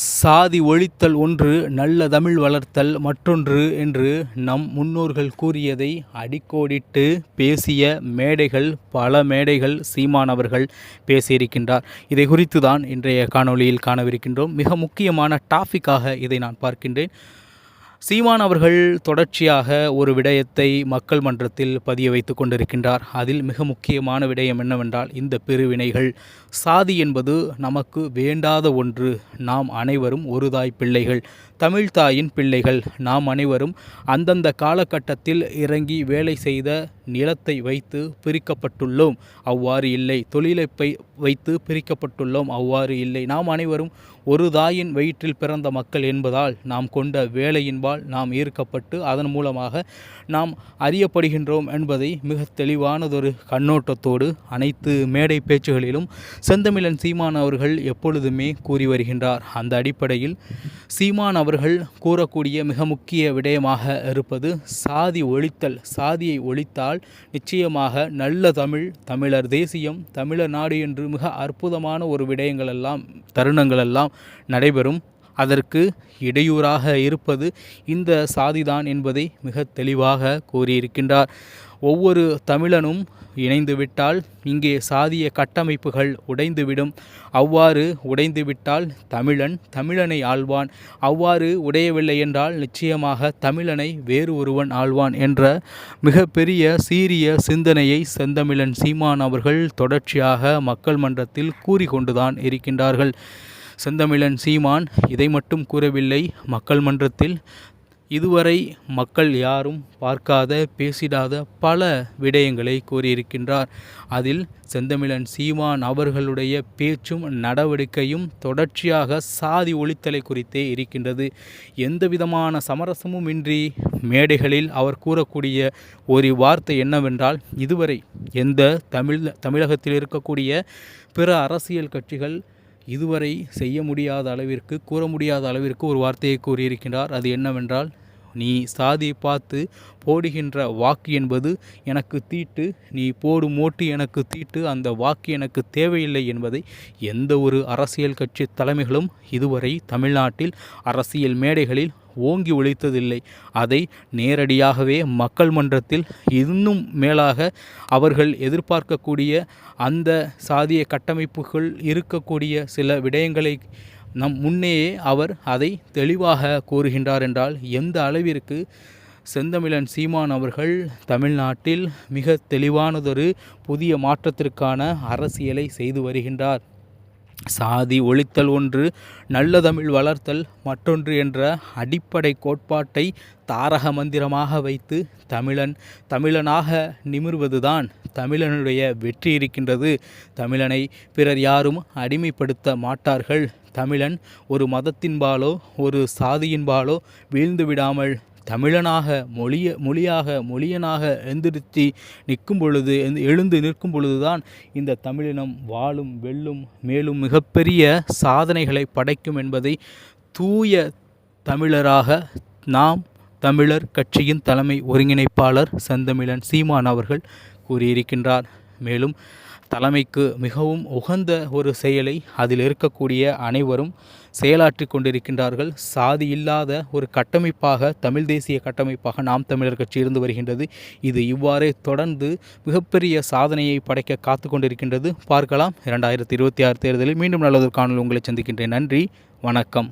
சாதி ஒழித்தல் ஒன்று நல்ல தமிழ் வளர்த்தல் மற்றொன்று என்று நம் முன்னோர்கள் கூறியதை அடிக்கோடிட்டு பேசிய மேடைகள் பல மேடைகள் சீமான் அவர்கள் பேசியிருக்கின்றார். இதை குறித்து தான் இன்றைய காணொளியில் காணவிருக்கின்றோம். மிக முக்கியமான டாபிக்காக இதை நான் பார்க்கின்றேன். சீமான் அவர்கள் தொடர்ச்சியாக ஒரு விடயத்தை மக்கள் மன்றத்தில் பதிய வைத்து கொண்டிருக்கின்றார். அதில் மிக முக்கியமான விடயம் என்னவென்றால் இந்த பிரிவினைகள் சாதி என்பது நமக்கு வேண்டாத ஒன்று. நாம் அனைவரும் ஒரு தாய் பிள்ளைகள் தமிழ் தாயின் பிள்ளைகள். நாம் அனைவரும் அந்தந்த காலகட்டத்தில் இறங்கி வேலை செய்த நிலத்தை வைத்து பிரிக்கப்பட்டுள்ளோம். அவ்வாறு இல்லை. தொழிலை பை- வைத்து பிரிக்கப்பட்டுள்ளோம். அவ்வாறு இல்லை. நாம் அனைவரும் ஒரு தாயின் வயிற்றில் பிறந்த மக்கள் என்பதால் நாம் கொண்ட வேலையின்பால் நாம் ஈர்க்கப்பட்டு அதன் மூலமாக நாம் அறியப்படுகின்றோம் என்பதை மிக தெளிவானதொரு கண்ணோட்டத்தோடு அனைத்து மேடை பேச்சுகளிலும் செந்தமிழன் சீமான் அவர்கள் எப்பொழுதுமே கூறி வருகின்றார். அந்த அடிப்படையில் சீமான் அவர்கள் கூறக்கூடிய மிக முக்கிய விடயமாக இருப்பது சாதி ஒழித்தல். சாதியை ஒழித்தால் நிச்சயமாக நல்ல தமிழ் தமிழர் தேசியம் தமிழர் நாடு என்று மிக அற்புதமான ஒரு விடயங்கள் எல்லாம் தருணங்கள் எல்லாம் நடைபெறும். அதற்கு இடையூறாக இருப்பது இந்த சாதிதான் என்பதை மிக தெளிவாக கூறியிருக்கின்றார். ஒவ்வொரு தமிழனும் இணைந்துவிட்டால் இங்கே சாதிய கட்டமைப்புகள் உடைந்துவிடும். அவ்வாறு உடைந்துவிட்டால் தமிழன் தமிழனை ஆழ்வான் அவ்வாறு உடையவில்லை என்றால் நிச்சயமாக தமிழனை வேறு ஒருவன் ஆழ்வான் என்ற மிகப்பெரிய சீரிய சிந்தனையை செந்தமிழன் சீமான் அவர்கள் தொடர்ச்சியாக மக்கள் மன்றத்தில் கூறிக்கொண்டுதான் இருக்கின்றார்கள். செந்தமிழன் சீமான் இதை மட்டும் கூறவில்லை. மக்கள் மன்றத்தில் இதுவரை மக்கள் யாரும் பார்க்காத பேசிடாத பல விடயங்களை கூறியிருக்கின்றார். அதில் செந்தமிழன் சீமான் அவர்களுடைய பேச்சும் நடவடிக்கையும் தொடர்ச்சியாக சாதி ஒழித்தலை குறித்தே இருக்கின்றது. எந்த விதமான சமரசமும் இன்றி மேடைகளில் அவர் கூறக்கூடிய ஒரு வார்த்தை என்னவென்றால் இதுவரை எந்த தமிழ் தமிழகத்தில் இருக்கக்கூடிய பிற அரசியல் கட்சிகள் இதுவரை செய்ய முடியாத அளவிற்கு கூற முடியாத அளவிற்கு ஒரு வார்த்தையை கூறியிருக்கின்றார். அது என்னவென்றால் நீ சாதியை பார்த்து போடுகின்ற வாக்கு என்பது எனக்கு தீட்டு நீ போடும் ஓட்டு எனக்கு தீட்டு அந்த வாக்கு எனக்கு தேவையில்லை என்பதை எந்த ஒரு அரசியல் கட்சி தலைமைகளும் இதுவரை தமிழ்நாட்டில் அரசியல் மேடைகளில் ஓங்கி ஒழித்ததில்லை. அதை நேரடியாகவே மக்கள் மன்றத்தில் இன்னும் மேலாக அவர்கள் எதிர்பார்க்கக்கூடிய அந்த சாதிய கட்டமைப்புகள் இருக்கக்கூடிய சில விடயங்களை நம் முன்னேயே அவர் அதை தெளிவாக கூறுகின்றார் என்றால் எந்த அளவிற்கு செந்தமிழன் சீமான் அவர்கள் தமிழ்நாட்டில் மிக தெளிவானதொரு புதிய மாற்றத்திற்கான அரசியலை செய்து வருகின்றார். சாதி ஒழித்தல் ஒன்று நல்ல தமிழ் வளர்த்தல் மற்றொன்று என்ற அடிப்படை கோட்பாட்டை தாரக மந்திரமாக வைத்து தமிழன் தமிழனாக நிமிர்வதுதான் தமிழனுடைய வெற்றி இருக்கின்றது. தமிழனை பிறர் யாரும் அடிமைப்படுத்த மாட்டார்கள். தமிழன் ஒரு மதத்தின்பாலோ ஒரு சாதியின்பாலோ வீழ்ந்து விடாமல் தமிழனாக மொழிய மொழியாக மொழியனாக எந்திரித்து நிற்கும் பொழுது எழுந்து- எழுந்து நிற்கும் பொழுதுதான் இந்த தமிழினம் வாழும் வெல்லும் மேலும் மிகப்பெரிய சாதனைகளை படைக்கும் என்பதை தூய தமிழராக நாம் தமிழர் கட்சியின் தலைமை ஒருங்கிணைப்பாளர் செந்தமிழன் சீமான் அவர்கள் கூறியிருக்கின்றார். மேலும் தலைமைக்கு மிகவும் உகந்த ஒரு செயலை அதில் இருக்கக்கூடிய அனைவரும் செயலாற்றி கொண்டிருக்கின்றார்கள். சாதி இல்லாத ஒரு கட்டமைப்பாக தமிழ் தேசிய கட்டமைப்பாக நாம் தமிழர் கட்சி இருந்து வருகின்றது. இது இவ்வாறே தொடர்ந்து மிகப்பெரிய சாதனையை படைக்க காத்து கொண்டிருக்கின்றது. பார்க்கலாம். இரண்டாயிரத்தி இருபத்தி ஆறு தேர்தலில் மீண்டும் நல்லதொரு காணொலி உங்களை சந்திக்கின்றேன். நன்றி. வணக்கம்.